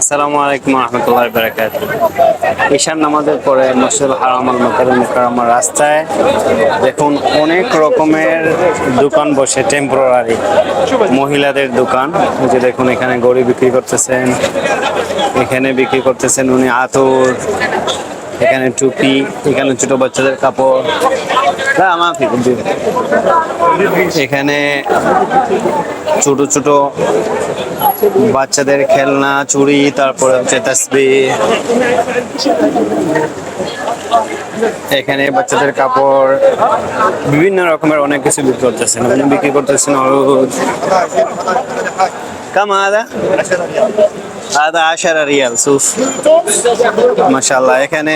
আসসালামু আলাইকুম রহমতুল্লাহ বারাকাত ঈশান নামাজের পরে মসজিদ হারামাল মকাল রাস্তায় দেখুন অনেক রকমের দোকান বসে টেম্পোরারি মহিলাদের দোকান যে দেখুন এখানে গড়ি বিক্রি করতেছেন, এখানে বিক্রি করতেছেন উনি আতর। এখানে টুপি, এখানে ছোট বাচ্চাদের কাপড়। আমার এখানে ছোট ছোট বাচ্চাদের খেলনা, চুড়ি, তারপরে হচ্ছে তসবি। এখানে বাচ্চাদের কাপড়, বিভিন্ন রকমের অনেক কিছু বিক্রি করতেছেন। আপনি বিক্রি করতেছেন হলুদ। কাম আদা আশারা রিয়াল সুফ মাশাল্লাহ এখানে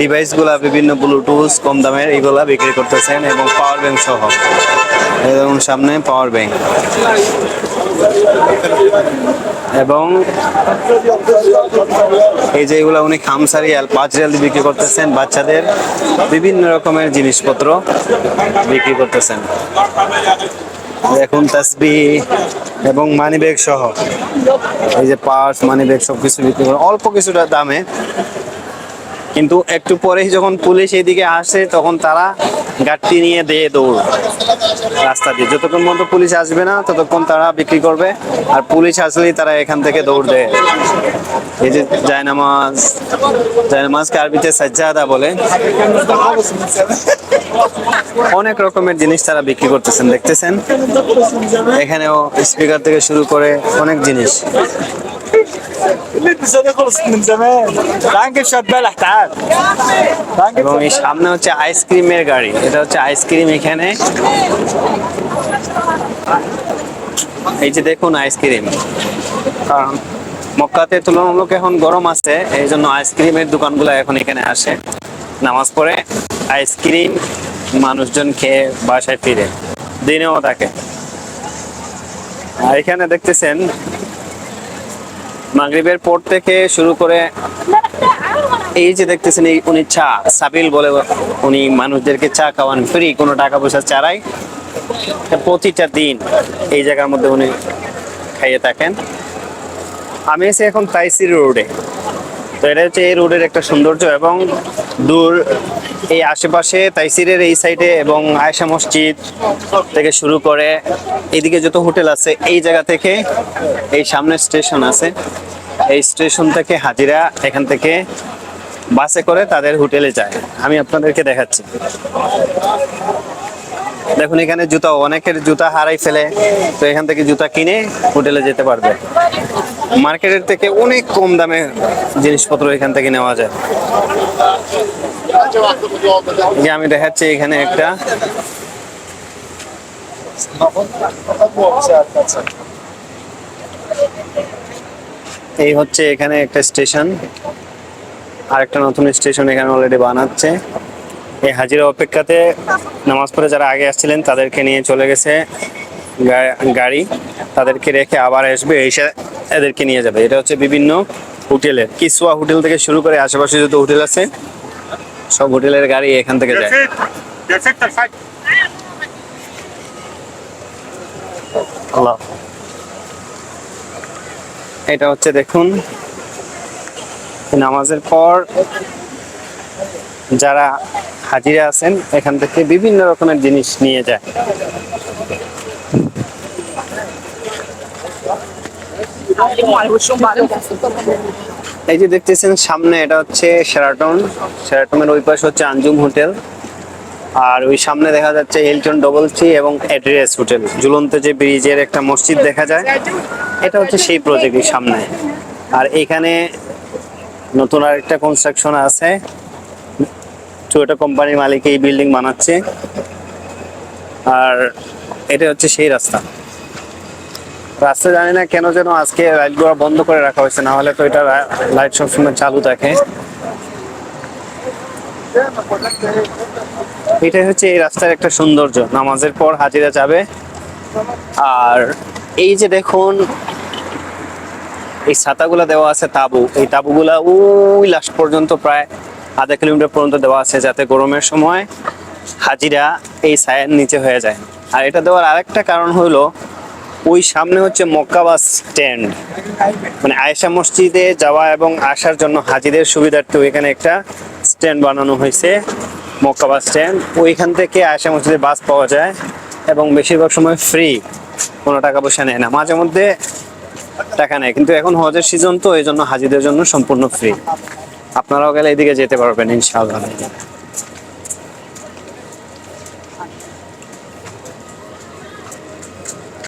ডিভাইসগুলা বিভিন্ন ব্লুটুথ কম দামের এগুলা বিক্রি করতেছেন এবং পাওয়ার ব্যাংক সহ। এবং সামনে পাওয়ার ব্যাংক এবং এই যে এগুলা উনি খামসারি আর পাঁচ রিয়াল বিক্রি করতেছেন, বাচ্চাদের বিভিন্ন রকমের জিনিসপত্র বিক্রি করতেছেন। দেখুন তাসবি এবং মানি ব্যাগ সহ। এই যে পার্স মানি ব্যাগ সব কিছু বিক্রি করে অল্প কিছুটা দামে কিন্তু একটু পরেই যখন পুলিশ এদিকে আসে, তখন তারা গাড়ি নিয়ে দিয়ে দৌড় রাস্তা দিয়ে। যতক্ষণ পর্যন্ত পুলিশ আসবে না, ততক্ষণ তারা বিক্রি করবে। আর পুলিশ আসলেই তারা এখান থেকে দৌড় দেয়। এই যে জায়নামাজ জায়নামাজকে আরবিতে সাজ্জাদা বলে। অনেক রকমের জিনিস তারা বিক্রি করতেছেন, দেখতেছেন। এখানেও স্পিকার থেকে শুরু করে অনেক জিনিস। اللبس ده خلص من زمان تعال نجيب شويه بلح تعال تعال نجيب এবং এই সামনে হচ্ছে আইসক্রিমের গাড়ি এটা হচ্ছে আইসক্রিম এখানে এই যে দেখুন আইসক্রিম কারণ মক্কাতে তুলনামূলক এখন গরম আছে এই জন্য আইসক্রিমের দোকানগুলো এখন এখানে আসে নামাজ পড়ে আইসক্রিম মানুষজন খেয়ে বাসায় ফিরে দিনেও থাকে আর এখানে দেখতেছেন মাগরিবের পর থেকে শুরু করে এই যে দেখতেছেন এই উনি চা, সাবিল বলে উনি মানুষদেরকে চা খাওয়ান, ফ্রি, কোনো টাকা পয়সা চারাই। প্রতিটা দিন এই জায়গার মধ্যে উনি খাইয়ে থাকেন। আমি এসে এখন তাইসির রোডে। তো এটা হচ্ছে এই রোডের একটা সৌন্দর্য এবং দূর এই আশেপাশে তাইসিরের এই সাইডে এবং আয়সা মসজিদ থেকে শুরু করে এদিকে যত হোটেল আছে, এই জায়গা থেকে এই সামনে স্টেশন আছে। এই স্টেশন থেকে হাজিরা এখান থেকে বাসে করে তাদের হোটেলে যায়। আমি আপনাদেরকে দেখাচ্ছি। দেখুন, এখানে জুতা, অনেকের জুতা হারাই ফেলে, তো এখান থেকে জুতা কিনে হোটেলে যেতে পারবে। মার্কেটের থেকে অনেক কম দামে জিনিসপত্র এখান থেকে নেওয়া যায়। আমি দেখাচ্ছি এখানে একটা। এই হচ্ছে এখানে একটা স্টেশন। আর একটা নতুন স্টেশন এখানে অলরেডি বানাচ্ছে। এই হাজিরা অপেক্ষাতে নামাজ পড়ে যারা আগে আসছিলেন তাদেরকে নিয়ে চলে গেছে। গাড়ি তাদেরকে রেখে আবার আসবে, এসে এদেরকে নিয়ে যাবে। এটা হচ্ছে বিভিন্ন হোটেলের কিসুয়া হোটেল থেকে শুরু করে আশেপাশে যত হোটেল আছে, সব হোটেলের গাড়ি এখান থেকে যায়। এটা হচ্ছে দেখুন, নামাজের পর যারা হাজিরা আছেন, এখান থেকে বিভিন্ন রকমের জিনিস নিয়ে যায়। এই যে দেখতেছেন সামনে এটা হচ্ছে সেরাটন সেরাটনের ওই পাশে হচ্ছে আঞ্জুম হোটেল আর ওই সামনে দেখা যাচ্ছে হিলটন ডবল থ্রি এবং অ্যাড্রেস হোটেল ঝুলন্ত যে ব্রিজের একটা মসজিদ দেখা যায়, এটা হচ্ছে সেই প্রজেক্টের সামনে। আর এখানে নতুন আরেকটা কনস্ট্রাকশন আছে। টয়োটা কোম্পানির মালিক এই বিল্ডিং বানাচ্ছে। আর এটা হচ্ছে সেই রাস্তা। রাস্তা জানি না কেন যেন আজকে লাইটগুলো বন্ধ করে রাখা হয়েছে, না হলে তো এটা লাইট সবসময় চালু থাকে। এটাই হচ্ছে এই রাস্তার একটা সৌন্দর্য। নামাজের পর হাজিরা যাবে। আর এই যে দেখুন, এই ছাতাগুলা দেওয়া আছে তাবু। এই তাবুগুলা ওই লাস্ট পর্যন্ত প্রায় আধা কিলোমিটার পর্যন্ত দেওয়া আছে, যাতে গরমের সময় হাজিরা এই ছায়ের নিচে হয়ে যায়। আর এটা দেওয়ার আরেকটা কারণ হলো ওই সামনে হচ্ছে মক্কা বাস স্ট্যান্ড। মানে আয়েশা মসজিদে যাওয়া এবং আসার জন্য হাজিদের সুবিধার্থে ওইখানে একটা স্ট্যান্ড বানানো হয়েছে, মক্কা বাস স্ট্যান্ড। ওইখান থেকে আয়েশা মসজিদে বাস পাওয়া যায় এবং বেশিরভাগ সময় ফ্রি কোনো টাকা পয়সা নেয় না। মাঝে মধ্যে টাকা নেয়, কিন্তু এখন হজের সিজন তো এই জন্য হাজিদের জন্য সম্পূর্ণ ফ্রি আপনারাও গেলে এদিকে যেতে পারবেন, ইনশাআল্লাহ।